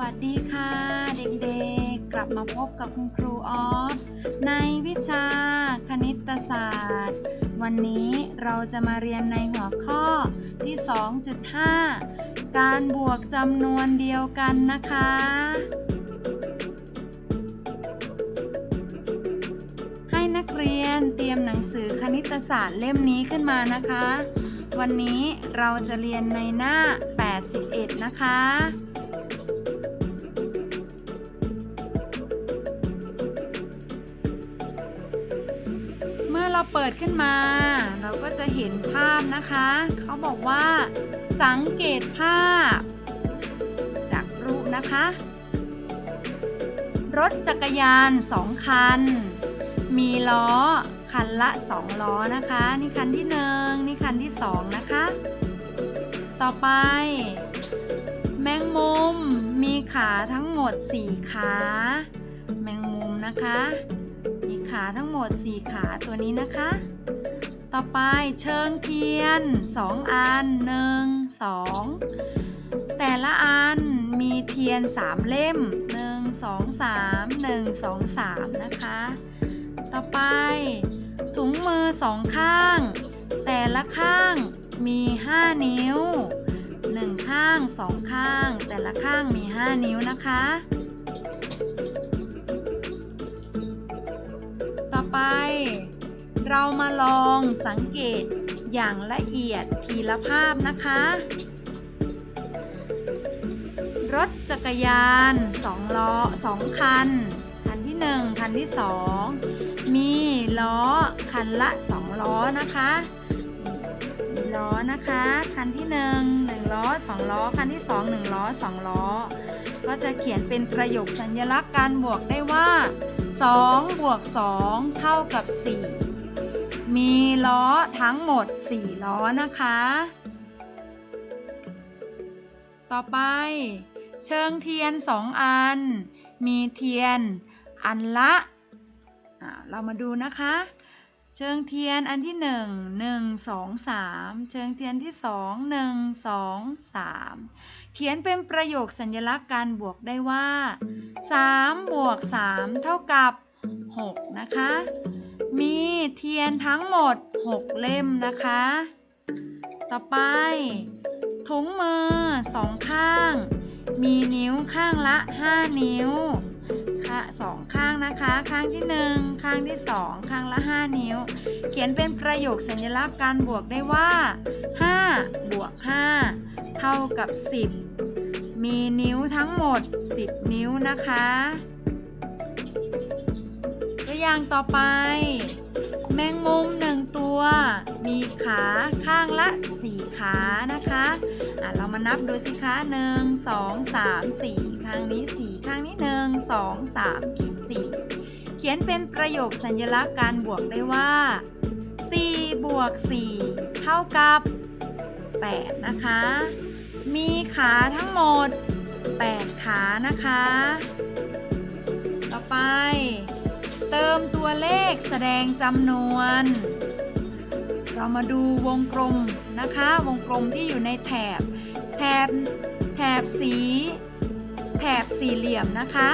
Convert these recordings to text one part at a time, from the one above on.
วัสดีค่ะ เด็กๆ กลับมาพบกับคุณครูออฟในวิชาคณิตศาสตร์ วันนี้เราจะมาเรียนในหัวข้อที่ 2.5 การบวกจำนวนเดียวกันนะคะ ให้นักเรียนเตรียมหนังสือคณิตศาสตร์เล่มนี้ขึ้นมานะคะ วันนี้เราจะเรียนในหน้า 81 นะคะ เปิดขึ้นมา เราก็จะเห็นภาพนะคะ เขาบอกว่า สังเกตภาพ จากรูปนะคะ รถจักรยานสองคัน มีล้อคันละสองล้อนะคะ นี่คันที่หนึ่งนี่คันที่สองนะคะ ต่อไป แมงมุม มีขาทั้งหมด 4 ขา แมงมุมนะคะ ขาทั้งหมด 4 ขาตัวนี้นะคะ ต่อไปเชิงเทียน 2 อัน 1 2 แต่ละอันมีเทียน 3 เล่ม 1 2 3 1 2 3 นะคะ ต่อไปถุงมือสองข้าง แต่ละข้างมี 5 นิ้ว 1 ข้าง 2 ข้าง แต่ละข้างมี 5 นิ้วนะคะ เรามาลองสังเกตอย่างละเอียดทีละภาพนะคะ รถจักรยาน2ล้อ2คัน คันที่ 1 คันที่ 2 มีล้อคันละ 2 ล้อนะคะมีล้อนะคะ คันที่ 1 1ล้อ2ล้อ คันที่ 2 1ล้อ2ล้อ ก็จะเขียนเป็นประโยคสัญลักษณ์การบวกได้ว่า2บวก2เท่ากับ 4 มีล้อทั้งหมด 4 ล้อนะคะ ต่อไป เชิงเทียน 2 อัน มีเทียนอันละ เรามาดูนะคะ เชิงเทียนอันที่ 1 1 2 3 เชิงเทียนที่ 2 1 2 3 เขียนเป็นประโยคสัญลักษณ์การบวกได้ว่า 3 บวก 3 เท่ากับ 6 นะคะ มีเทียนทั้งหมด 6 เล่มนะคะ ต่อไป ถุงมือสองข้าง มีนิ้วข้างละ 5 นิ้วค่ะสองข้างนะคะ ข้างที่ 1 ข้างที่ 2 ข้างละ 5 นิ้ว เขียนเป็นประโยคสัญลักษณ์การบวกได้ว่า5บวก5เท่ากับ 10 มีนิ้วทั้งหมด 10 นิ้วนะคะ ตัวอย่างต่อไป แมงมุมหนึ่งตัว มีขาข้างละ4ขานะคะะเรามานับดูสิคะ1 2 3 4ข้างนี้4ข้างนี้1 2 3ขีด4เขียนเป็นประโยคสัญลักษณ์การบวกได้ว่า4บวก4เท่ากับ8นะคะ มีขาทั้งหมด 8 ขานะคะ มตัวเลขแสดงจำนวน เรามาดูวงกลมนะคะ วงกลมที่อยู่ในแถบ แถบ แถบสี แถบสี่เหลี่ยมนะคะ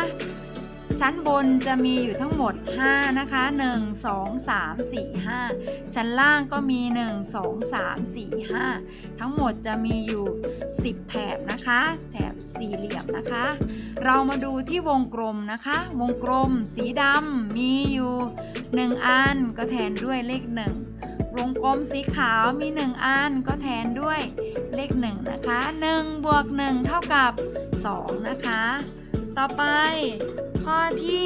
ชั้นบนจะมีอยู่ทั้งหมด 5 นะคะ 1 2 3 4 5 ชั้นล่างก็มี 1 2 3 4 5 ทั้งหมดจะมีอยู่ 10 แถบนะคะ แถบสี่เหลี่ยมนะคะ เรามาดูที่วงกลมนะคะ วงกลมสีดำมีอยู่ 1 อันก็แทนด้วยเลข 1 วงกลมสีขาวมี 1 อันก็แทนด้วยเลข 1 นะคะ 1 บวก 1 เท่ากับ 2 นะคะ ต่อไป ข้อที่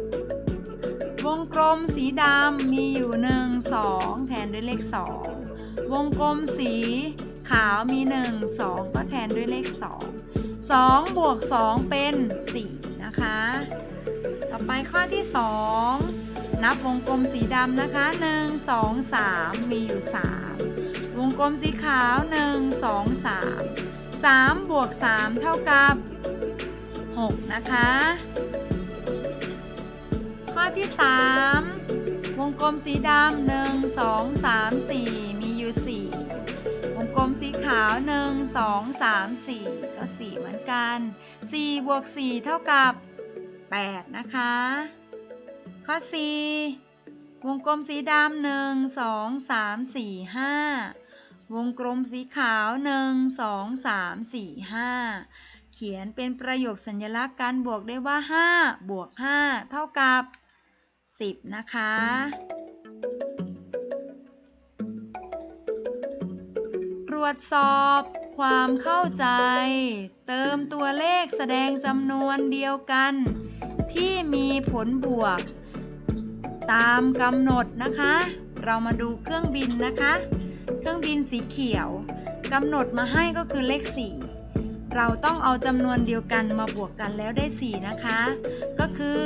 1 วงกลมสีดำมีอยู่ 1 2 แทนด้วยเลข 2 วงกลมสีขาวมี 1 2 ก็แทนด้วยเลข 2 2 บวก 2 เป็น 4 นะคะ ต่อไปข้อที่ 2 นับวงกลมสีดำนะคะ 1 2 3 มีอยู่ 3 วงกลมสีขาว 1 2 3 3 บวก 3 เท่ากับ 6 นะคะ ข้อที่ 3 วงกลมสีดำ1 2 3 4 มีอยู่ 4 วงกลมสีขาว 1 2 3 4 ก็ 4 เหมือนกัน 4 บวก 4 เท่ากับ 8 นะคะ ข้อ 4 วงกลมสีดำ1 2 3 4 5วงกลมสีขาว 1 2 3 4 5 ขียนเป็นประโยคสัญลักษณ์การบวกได้ว่า 5 บวก 5 เท่ากับ 10 นะคะ ตรวจสอบความเข้าใจ เติมตัวเลขแสดงจำนวนเดียวกัน ที่มีผลบวก ตามกำหนดนะคะ เรามาดูเครื่องบินนะคะ เครื่องบินสีเขียวกำหนดมาให้ก็คือเลข4 เราต้องเอาจำนวนเดียวกันมาบวกกันแล้วได้ 4 นะคะ ก็คือ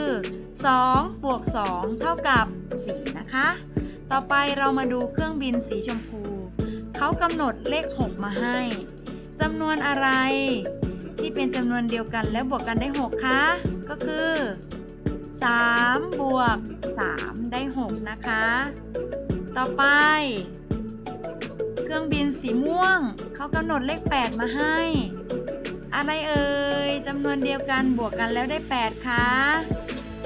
2บวก2เท่ากับ 4 นะคะ ต่อไปเรามาดูเครื่องบินสีชมพู เขากำหนดเลข 6 มาให้จำนวนอะไร ที่เป็นจำนวนเดียวกันแล้วบวกกันได้ 6 คะ ก็คือ3บวก 3 ได้ 6 นะคะ ต่อไป เครื่องบินสีม่วง เขากำหนดเลข 8 มาให้ อะไรเอ่ยจำนวนเดียวกันบวกกันแล้วได้ 8คะ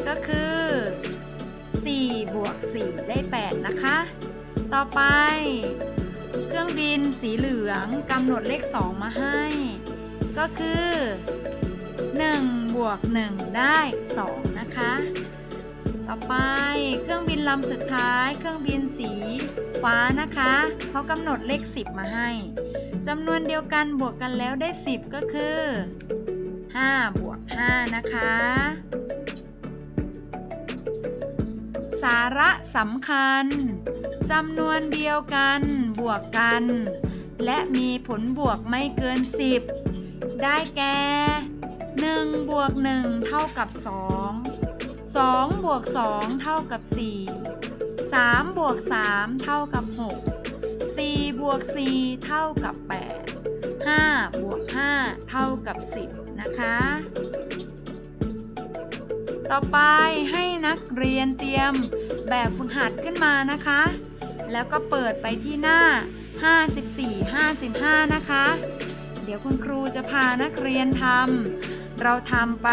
ก็คือ 4 บวก 4 ได้ 8 นะคะ ต่อไป เครื่องบินสีเหลืองกำหนดเลข 2 มาให้ ก็คือ 1 บวก 1 ได้ 2 นะคะ ต่อไปเครื่องบินลำสุดท้าย เครื่องบินสีฟ้านะคะเขากำหนดเลข 10 มาให้ จำนวนเดียวกันบวกกันแล้วได้ 10 ก็คือ 5 บวก 5 นะคะ สาระสำคัญจำนวนเดียวกันบวกกัน และมีผลบวกไม่เกิน 10 ได้แก่1บวก1เท่ากับ 2 2บวก2เท่ากับ 4 3บวก3เท่ากับ 6 4บวก4เท่ากับ 8 5 บวก 5 เท่ากับ 10 นะคะ ต่อไปให้นักเรียนเตรียมแบบฝึกหัดขึ้นมานะคะ แล้วก็เปิดไปที่หน้า 54 55 นะคะ เดี๋ยวคุณครูจะพานักเรียนทำเราทำไป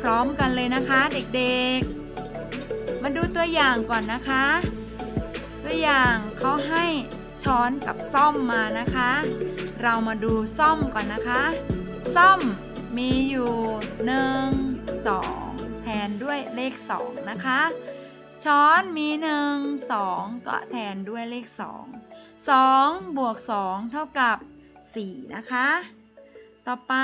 พร้อมกันเลยนะคะเด็กๆ มาดูตัวอย่างก่อนนะคะ ตัวอย่างเขาให้ ช้อนกับซ่อมมานะคะ เรามาดูซ่อมก่อนนะคะ ซ่อมมีอยู่1 2แทนด้วยเลข2นะคะ ช้อนมี1 2ก็แทนด้วยเลข2 2บวก2เท่ากับ4นะคะ ต่อไป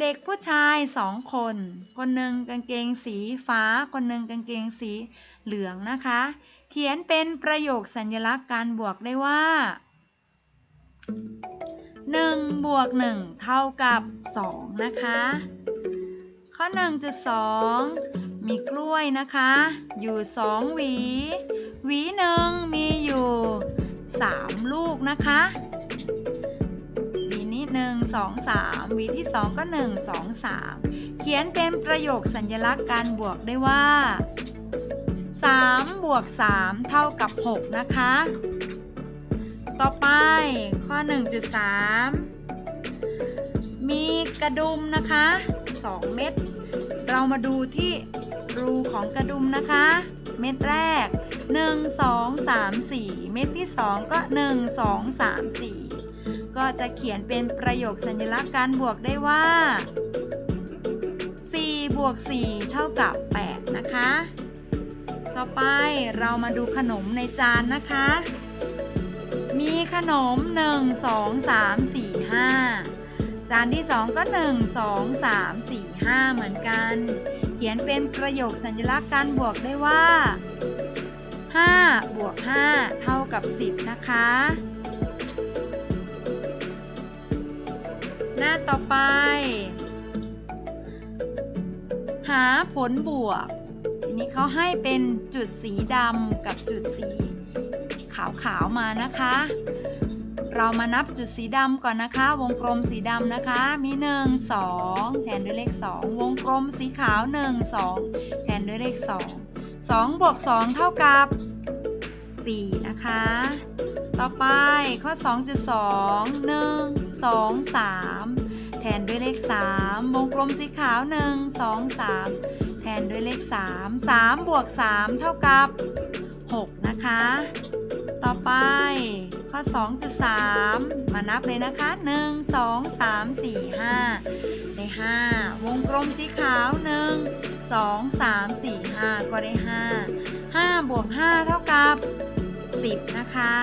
เด็กผู้ชายสองคน คนหนึ่งกางเกงสีฟ้า คนหนึ่งกางเกงสีเหลืองนะคะ เขียนเป็นประโยคสัญลักษณ์การบวกได้ว่า 1 บวก 1 เท่ากับ 2 นะคะ ข้อ 1.2 มีกล้วยนะคะ อยู่ 2 หวี หวีหนึ่งมีอยู่ 3 ลูกนะคะหวีนี้1 2 3หวีที่ 2 ก็ 1 2 3 เขียนเป็นประโยคสัญลักษณ์การบวกได้ว่า 3 บวก 3 เท่ากับ 6 นะคะ ต่อไปข้อ 1.3 มีกระดุมนะคะ 2 เม็ด เรามาดูที่รูของกระดุมนะคะ เม็ดแรก 1 2 3 4 เม็ดที่ 2 ก็ 1 2 3 4 ก็จะเขียนเป็นประโยคสัญลักษณ์การบวกได้ว่า4บวก4เท่ากับ 8 นะคะ ต่อไปเรามาดูขนมในจานนะคะ มีขนม 1 2 3 4 5 จานที่ 2 ก็ 1 2 3 4 5 เหมือนกัน เขียนเป็นประโยคสัญลักษณ์การบวกได้ว่า 5 บวก 5 เท่ากับ 10 นะคะ หน้าต่อไป หาผลบวก นี้เขาให้เป็นจุดสีดำกับจุดสีขาวๆมานะคะ เรามานับจุดสีดำก่อนนะคะ วงกลมสีดำนะคะ มี 1 2 แทนด้วยเลข 2 วงกลมสีขาว 1 2 แทนด้วยเลข 2 2บวก2เท่ากับ 4 นะคะ ต่อต่อไปข้อ 2.2 1 2 3 แทนด้วยเลข 3 วงกลมสีขาว 1 2 3 แทนด้วยเลข 3 3 บวก 3 เท่ากับ 6 นะคะ ต่อไปข้อ 2.3 มานับเลยนะคะ 1 2 3 4 5 ได้ 5 วงกลมสีขาว 1 2 3 4 5 ก็ได้ 5 5 บวก 5 เท่ากับ 10 นะคะ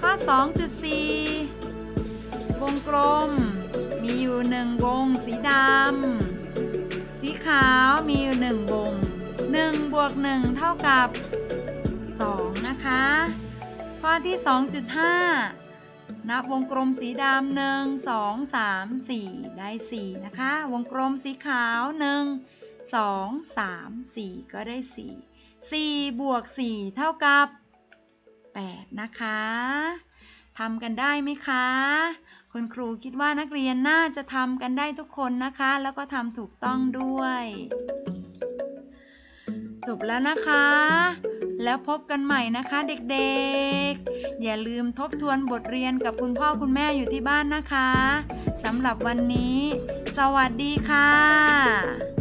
ข้อ 2.4 วงกลมมีอยู่ 1 วงสีดำ ขาวมีอยู่1วง1บวก1เท่ากับ2นะคะ ข้อที่2.5นับวงกลมสีดำหนึ่งสองสามสี่ได้4นะคะ วงกลมสีขาว1 2 3 4ก็ได้4 4บวก4เท่ากับ8นะคะทำกันได้ไหมคะ คุณครูคิดว่านักเรียนน่าจะทำกันได้ทุกคนนะคะ แล้วก็ทำถูกต้องด้วย จบแล้วนะคะ แล้วพบกันใหม่นะคะเด็กๆ อย่าลืมทบทวนบทเรียนกับคุณพ่อคุณแม่อยู่ที่บ้านนะคะสำหรับวันนี้ สวัสดีค่ะ